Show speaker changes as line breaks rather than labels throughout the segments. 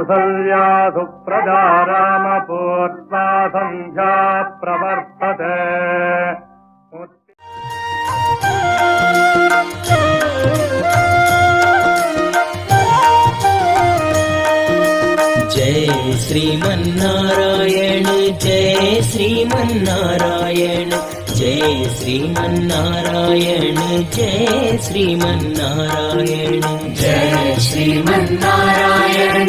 कौसल्या सुप्रजा रामपूर्वा सन्ध्या प्रवर्तते
जय श्रीमन्नारायण जय श्रीमन्नारायण जय श्रीमन्नारायण जय श्रीमन्नारायण
जय Sriman Narayana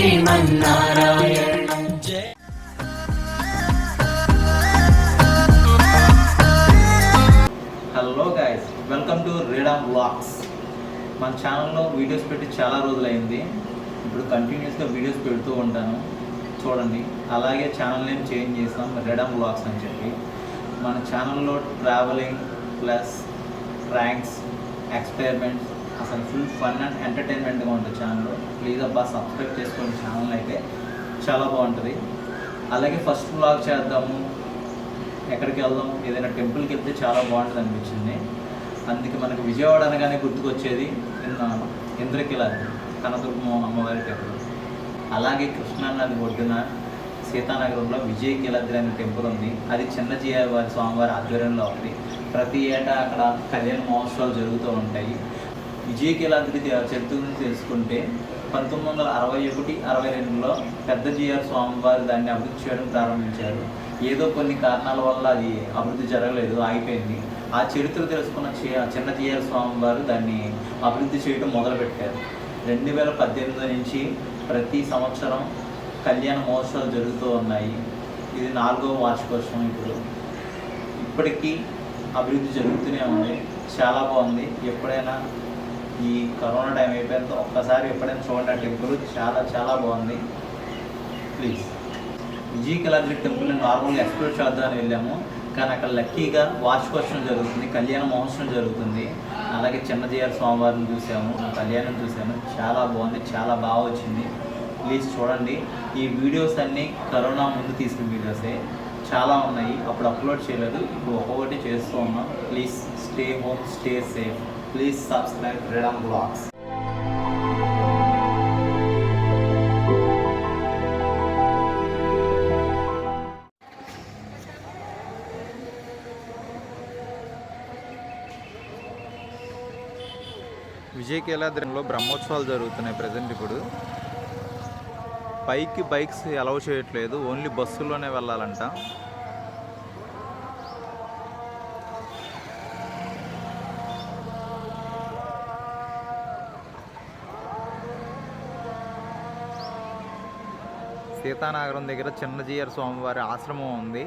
hello guys welcome to Reeda blogs మన ఛానల్లో వీడియోస్ పెట్టి చాలా రోజులైంది. ఇప్పుడు కంటిన్యూస్గా వీడియోస్ పెడుతూ ఉంటాను. చూడండి అలాగే ఛానల్ నేమ్ చేంజ్ చేసాం రెడమ్ బ్లాగ్స్ అని చెప్పి. మన ఛానల్లో ట్రావెలింగ్ ప్లస్ ర్యాంక్స్ ఎక్స్పెరిమెంట్స్ అసలు ఫుల్ ఫన్ అండ్ ఎంటర్టైన్మెంట్గా ఉంటుంది ఛానల్ ప్లీజ్ అబ్బా సబ్స్క్రైబ్ చేసుకోండి ఛానల్ అయితే. చాలా బాగుంటుంది. అలాగే ఫస్ట్ బ్లాగ్ చేద్దాము. ఎక్కడికి వెళ్దాం? ఏదైనా టెంపుల్కి వెళ్తే చాలా బాగుంటుంది అనిపించింది. అందుకే మనకు విజయవాడ అనగానే గుర్తుకొచ్చేది నిన్న ఇంద్రకిలాద్రి కనదుర్గం అమ్మవారి టెంపుల్ అలాగే కృష్ణానది ఒడ్డున సీతానగరంలో విజయకిలాద్రి అనే టెంపుల్ ఉంది. అది చిన్న వారి స్వామివారి ఆధ్వర్యంలో ఉంది ప్రతి ఏటా అక్కడ కళ్యాణ మహోత్సవాలు జరుగుతూ ఉంటాయి. విజయకిలాద్రి చరిత్ర గురించి తెలుసుకుంటే పంతొమ్మిది వందల అరవై ఒకటి అరవై రెండులో పెద్ద జిఆర్ స్వామివారు దాన్ని అభివృద్ధి చేయడం ప్రారంభించారు. ఏదో కొన్ని కారణాల వల్ల అది అభివృద్ధి జరగలేదు ఆగిపోయింది. ఆ చరిత్ర తెలుసుకున్న చి- చిన్న జిఆర్ స్వామివారు దాన్ని అభివృద్ధి చేయడం మొదలుపెట్టారు. రెండు వేల పద్దెనిమిది నుంచి ప్రతి సంవత్సరం కళ్యాణ మహోత్సవాలు జరుగుతూ ఉన్నాయి. ఇది నాలుగవ వార్షికోత్సవం ఇప్పుడు. ఇప్పటికీ అభివృద్ధి జరుగుతూనే ఉంది. చాలా బాగుంది. ఎప్పుడైనా ఈ కరోనా టైం అయిపోయినంత ఒక్కసారి ఎప్పుడైనా చూడండి ఆ టెంపుల్ చాలా చాలా బాగుంది. ప్లీజ్ విజయ్ కలాద్రి టెంపుల్ నార్మల్గా ఎక్స్ప్లోర్ చేద్దామని వెళ్ళాము. కానీ అక్కడ లక్కీగా వార్షికోత్సవం జరుగుతుంది కళ్యాణ మహోత్సవం జరుగుతుంది. అలాగే చిన్నజీఆర్ స్వామివారిని చూసాము కళ్యాణం చూసాము. చాలా బాగుంది చాలా బాగా వచ్చింది. ప్లీజ్ చూడండి. ఈ వీడియోస్ అన్నీ కరోనా ముందు తీసిన వీడియోసే చాలా ఉన్నాయి. అప్పుడు అప్లోడ్ చేయలేదు. ఇప్పుడు ఒక్కొక్కటి చేస్తూ ఉన్నాం. Please stay home stay safe please subscribe రెడమ్ blogs
Vijaya బ్రహ్మోత్సవాలు జరుగుతున్నాయి ప్రజెంట్ ఇప్పుడు. పైకి బైక్స్ అలౌ చేయట్లేదు. ఓన్లీ బస్సుల్లోనే వెళ్ళాలంట. సీతానగరం దగ్గర చిన్నజీయర్ స్వామివారి ఆశ్రమం ఉంది.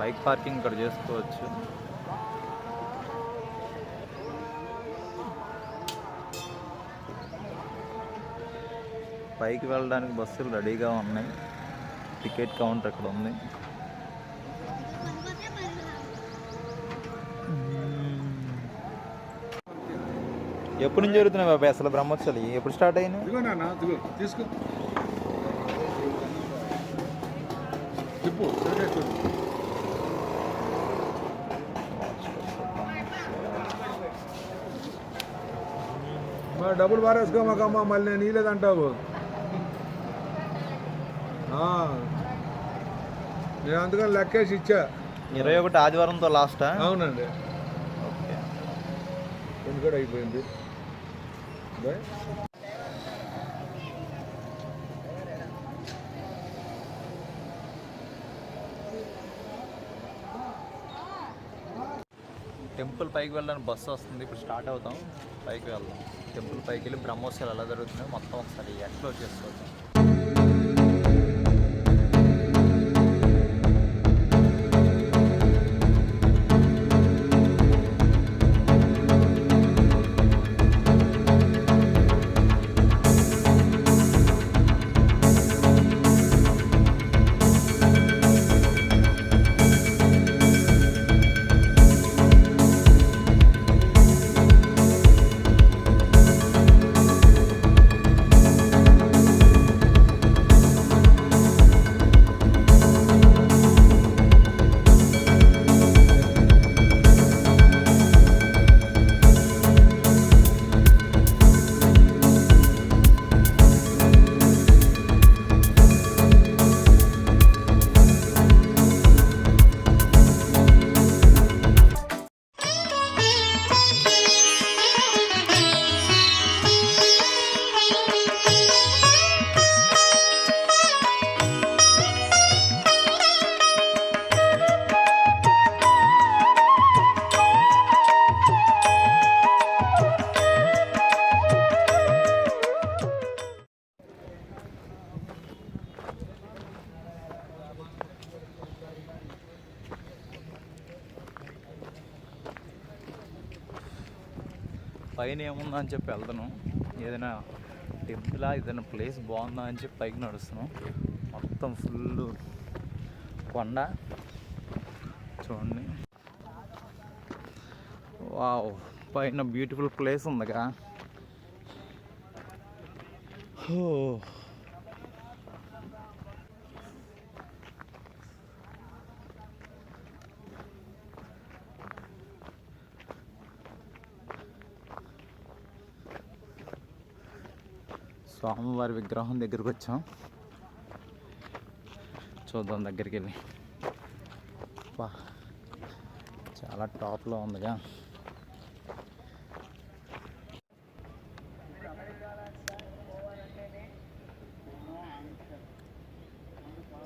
బైక్ పార్కింగ్ ఇక్కడ చేసుకోవచ్చు. పైకి వెళ్ళడానికి బస్సులు రెడీగా ఉన్నాయి. టికెట్ కౌంటర్ అక్కడ ఉంది. ఎప్పటి నుంచి జరుగుతున్నాయి బాబాయ్ అసలు బ్రహ్మోత్సవాలు? ఎప్పుడు స్టార్ట్ అయినాయి?
ఇదిగో నాన్న ఇదిగో తీసుకో. చెప్పు మా డబ్బులు పారేసుకోమాకమ్మా మళ్ళీ నేను ఇలేదంటావు నేను అందుకని లెక్కేసి ఇచ్చా.
ఇరవై ఒకటి ఆదివారంతో లాస్టా?
అవునండి.
ఓకే.
కూడా అయిపోయింది.
టెంపుల్ పైకి వెళ్ళడానికి బస్సు వస్తుంది. ఇప్పుడు స్టార్ట్ అవుతాం. పైకి వెళ్దాం. టెంపుల్ పైకి వెళ్ళి బ్రహ్మోత్సవాలు ఎలా జరుగుతున్నాయో మొత్తం ఒకసారి ఎక్స్ప్లోర్ చేసుకోవచ్చు.
పైన ఏముందా అని చెప్పి వెళ్తాను. ఏదైనా టెంపులా ఏదైనా ప్లేస్ బాగుందా అని చెప్పి పైకి నడుస్తున్నాం మొత్తం ఫుల్ కొండ. చూడండి. వావ్ పైన బ్యూటిఫుల్ ప్లేస్ ఉందిగా. హో స్వామివారి విగ్రహం దగ్గరికి వచ్చాం. చూద్దాం దగ్గరికి వెళ్ళి వా చాలా టాప్లో ఉందిగా.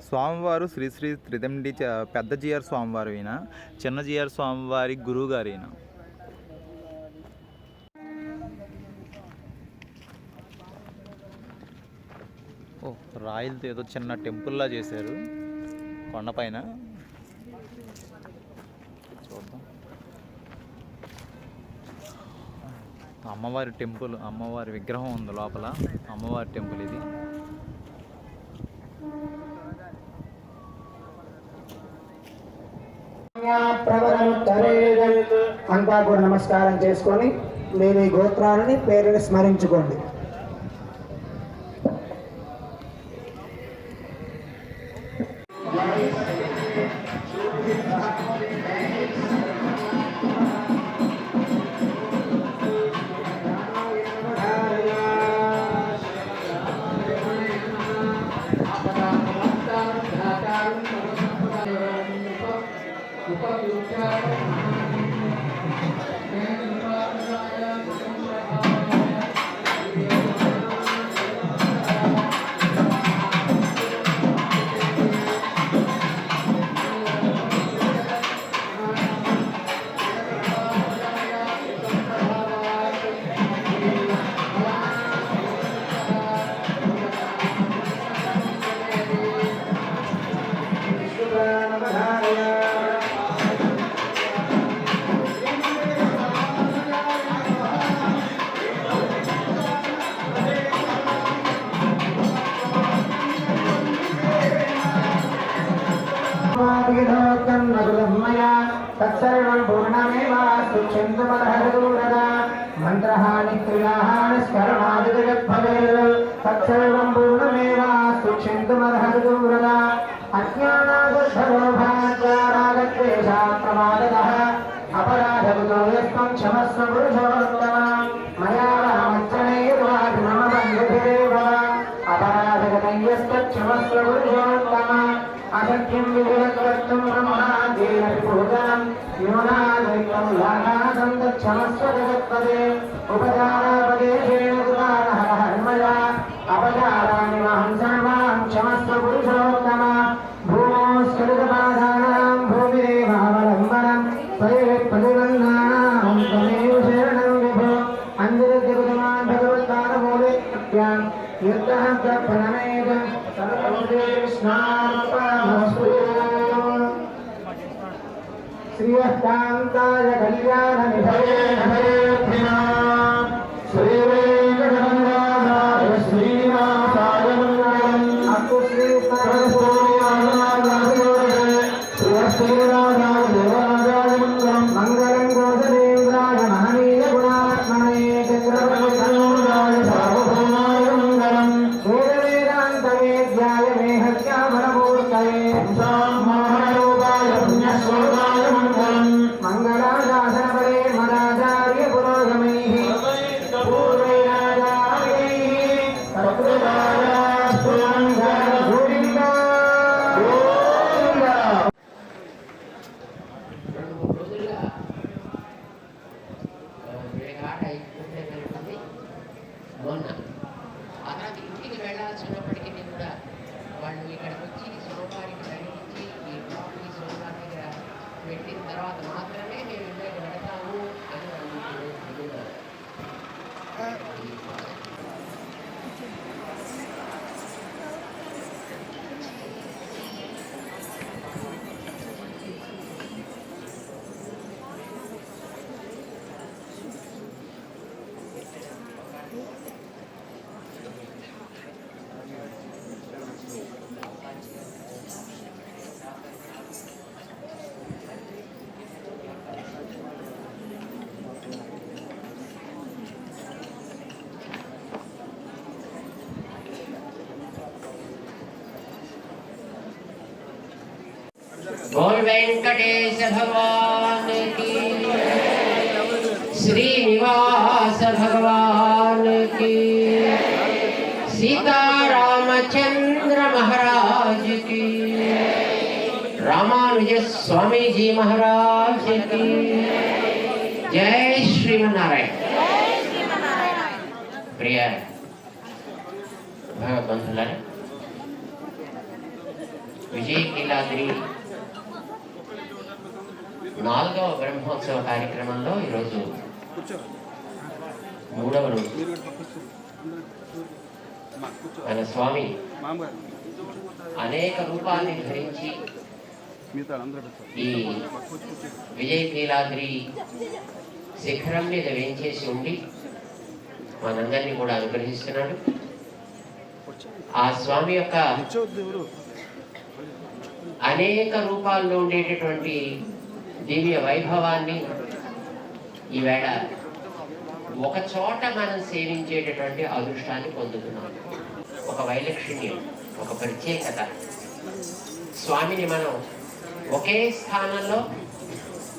స్వామివారు శ్రీ శ్రీ త్రిదండి పెద్ద జిఆర్ స్వామివారు ఈయన చిన్న జిఆర్ స్వామివారి గురువు గారు ఈయన ఓ రాయిలతో ఏదో చిన్న టెంపుల్లా చేశారు. కొండపైన. చూద్దాం. అమ్మవారి టెంపుల్ అమ్మవారి విగ్రహం ఉంది లోపల. అమ్మవారి టెంపుల్ ఇది.
అంతా కూడా నమస్కారం చేసుకొని మీరు ఈ గోత్రాలని పేరుని స్మరించుకోండి. ఉపయోగ తత్సర్వం పూర్ణమేవాస్తు క్షంతుమర్హదూరదా మంత్రహాని క్రియాహాని స్మరణాది జగద్భవేర్ తత్సర్వం పూర్ణమేవాస్తు క్షంతుమర్హదూరదా అజ్ఞానాదర్శరోభాగ్యారాగద్వేషా అపరాధముతో యస్తం క్షమస్వ పురుషోత్తమ మయా రామచ్చనైర్వాభిమమబంధుభిరేవ అపరాధగతయ్యస్తక్షమస్వ పురుషోత్తమ అసఖ్యం వివేకవర్తం బ్రహ్మాదేన పూజనం న్యూనాదైకం లాఘాసం తక్షమస్వ జగత్పదే ఉపచారాపదేశేన
बोल वेंकटेश भगवान की। श्रीनिवास भगवान की। सीता रामचंद्र महाराज की रामानुज स्वामी जी महाराज की जय श्रीमनारायण। प्रिय विजय किलाद्री। నాలుగవ బ్రహ్మోత్సవ కార్యక్రమంలో ఈరోజు మూడవ రోజు. మన స్వామి అనేక రూపాన్ని ధరించి ఈ విజయ కీలాద్రి శిఖరం మీద వేయించేసి ఉండి మనందరినీ కూడా అనుగ్రహిస్తున్నాడు. ఆ స్వామి యొక్క అనేక రూపాల్లో ఉండేటటువంటి దివ్య వైభవాన్ని ఈవేళ ఒక చోట మనం సేవించేటటువంటి అదృష్టాన్ని పొందుతున్నాం. ఒక వైలక్షణ్యం ఒక ప్రత్యేకత. స్వామిని మనం ఒకే స్థానంలో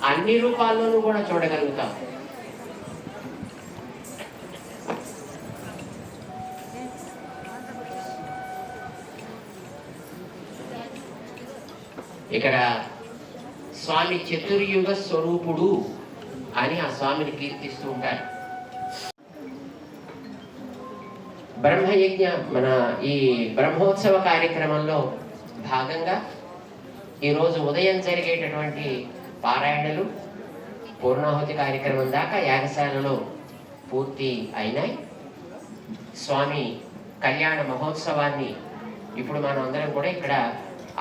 అన్ని రూపాల్లోనూ కూడా చూడగలుగుతాం. ఇక్కడ స్వామి చతుర్యుగ స్వరూపుడు అని ఆ స్వామిని కీర్తిస్తూ ఉంటారు. బ్రహ్మయజ్ఞ మన ఈ బ్రహ్మోత్సవ కార్యక్రమంలో భాగంగా ఈరోజు ఉదయం జరిగేటటువంటి పారాయణలు పూర్ణాహుతి కార్యక్రమం దాకా యాగశాలలో పూర్తి అయినాయి. స్వామి కళ్యాణ మహోత్సవాన్ని ఇప్పుడు మనం అందరం కూడా ఇక్కడ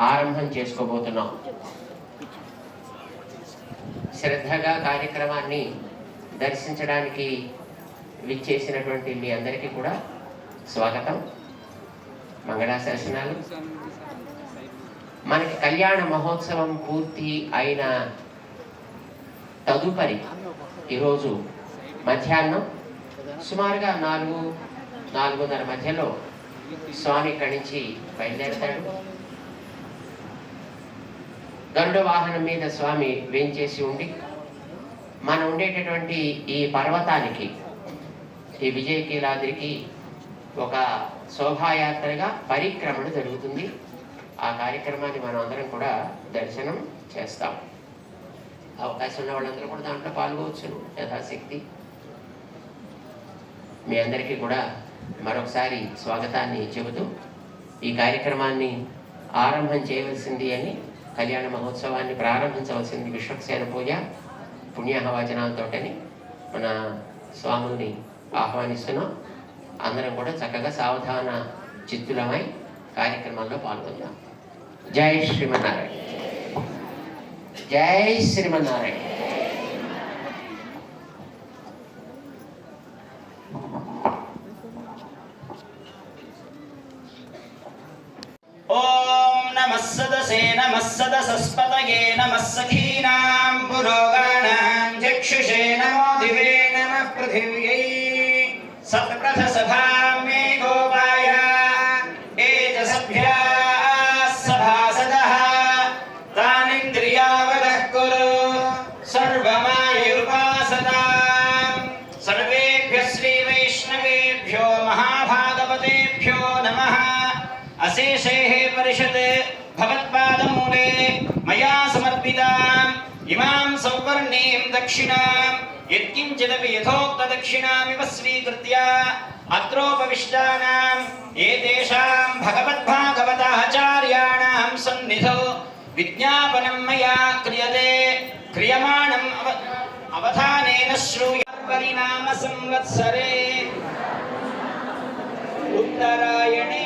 ఆరంభం చేసుకోబోతున్నాం. శ్రద్ధగా కార్యక్రమాన్ని దర్శించడానికి విచ్చేసినటువంటి మీ అందరికీ కూడా స్వాగతం. మంగళాశాసనాలు మనకి కళ్యాణ మహోత్సవం పూర్తి అయిన తదుపరి ఈరోజు మధ్యాహ్నం సుమారుగా నాలుగు నాలుగున్నర మధ్యలో స్వామి ఇక్కడి నుంచి బయలుదేరతాడు. దండ వాహనం మీద స్వామి వేంచేసి ఉండి మనం ఉండేటటువంటి ఈ పర్వతానికి ఈ విజయకీలాద్రికి ఒక శోభాయాత్రగా పరిక్రమణ జరుగుతుంది. ఆ కార్యక్రమాన్ని మనం అందరం కూడా దర్శనం చేస్తాం. అవకాశం ఉన్న వాళ్ళందరూ కూడా దాంట్లో పాల్గొవచ్చును యథాశక్తి. మీ అందరికీ కూడా మరొకసారి స్వాగతాన్ని చెబుతూ ఈ కార్యక్రమాన్ని ఆరంభం చేయవలసింది అని కళ్యాణ మహోత్సవాన్ని ప్రారంభించవలసింది విశ్వక్సేన పూజ పుణ్యాహవచనాలతోటని మన స్వాముల్ని ఆహ్వానిస్తున్నాం. అందరం కూడా చక్కగా సావధాన చిత్తులమై కార్యక్రమంలో పాల్గొందాం. జై శ్రీమన్నారాయణ. జై శ్రీమన్నారాయణ.
అశేషేహ పరిషత్ భవత్పాదమూలే మయా సమర్పితాం ఇమాం సౌవర్ణీం దక్షిణాం యత్కించిదపి యథోక్త దక్షిణామివ స్వీకృత్య అత్రోపవిష్టానాం ఏతేషాం భగవద్భాగవత ఆచార్యాణాం సన్నిధౌ విజ్ఞాపనం మయా క్రియతే క్రియమాణం అవధానేన శ్రూయ పరిణామ సంవత్సరే ఉత్తరాయణే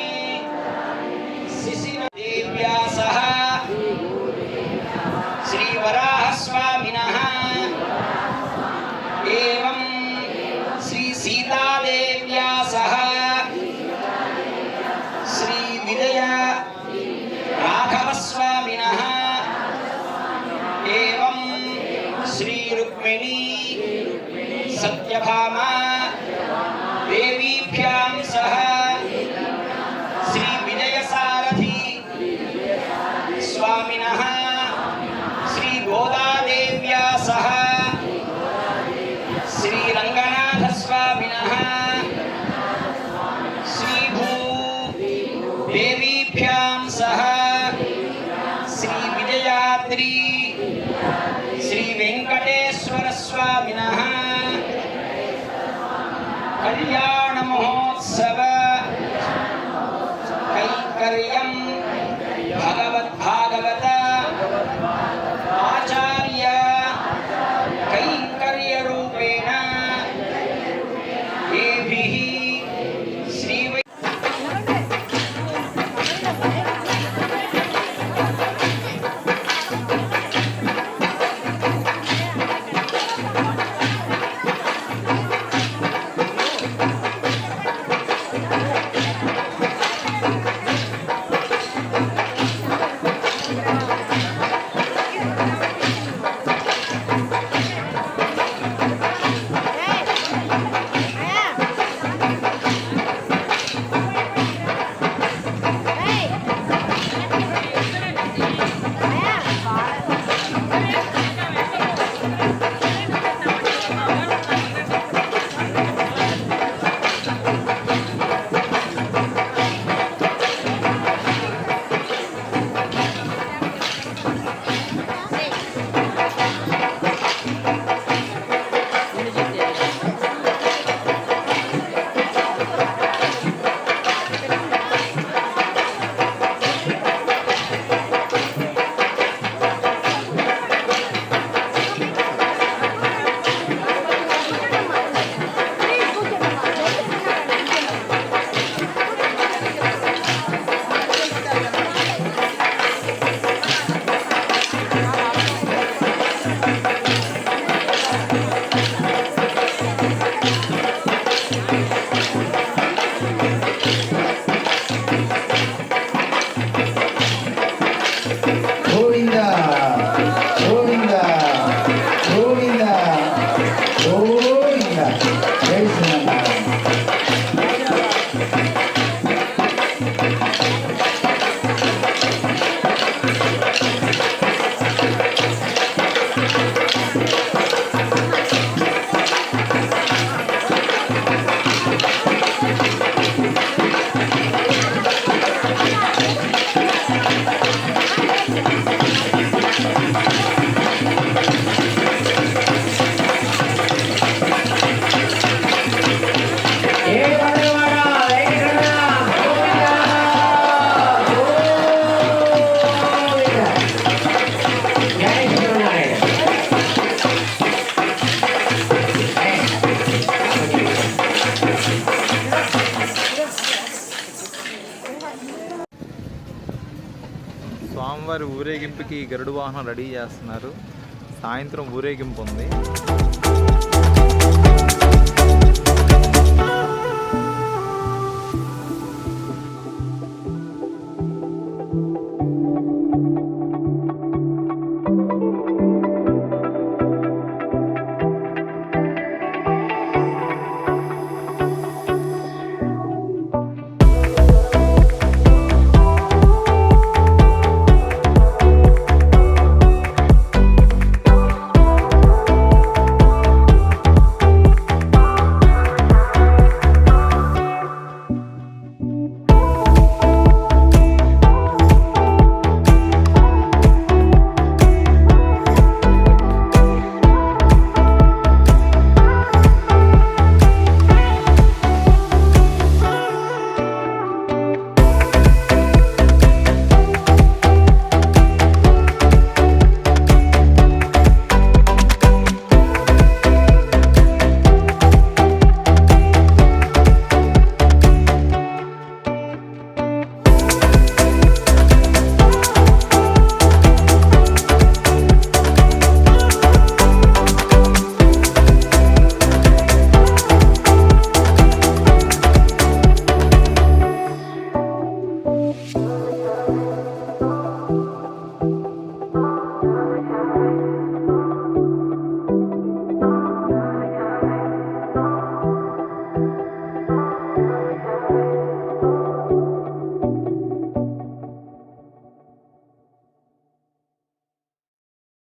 शिशिरदेव्या सह
Oh. ఊరేగింపుకి గరుడు వాహనం రెడీ చేస్తున్నారు. సాయంత్రం ఊరేగింపు ఉంది.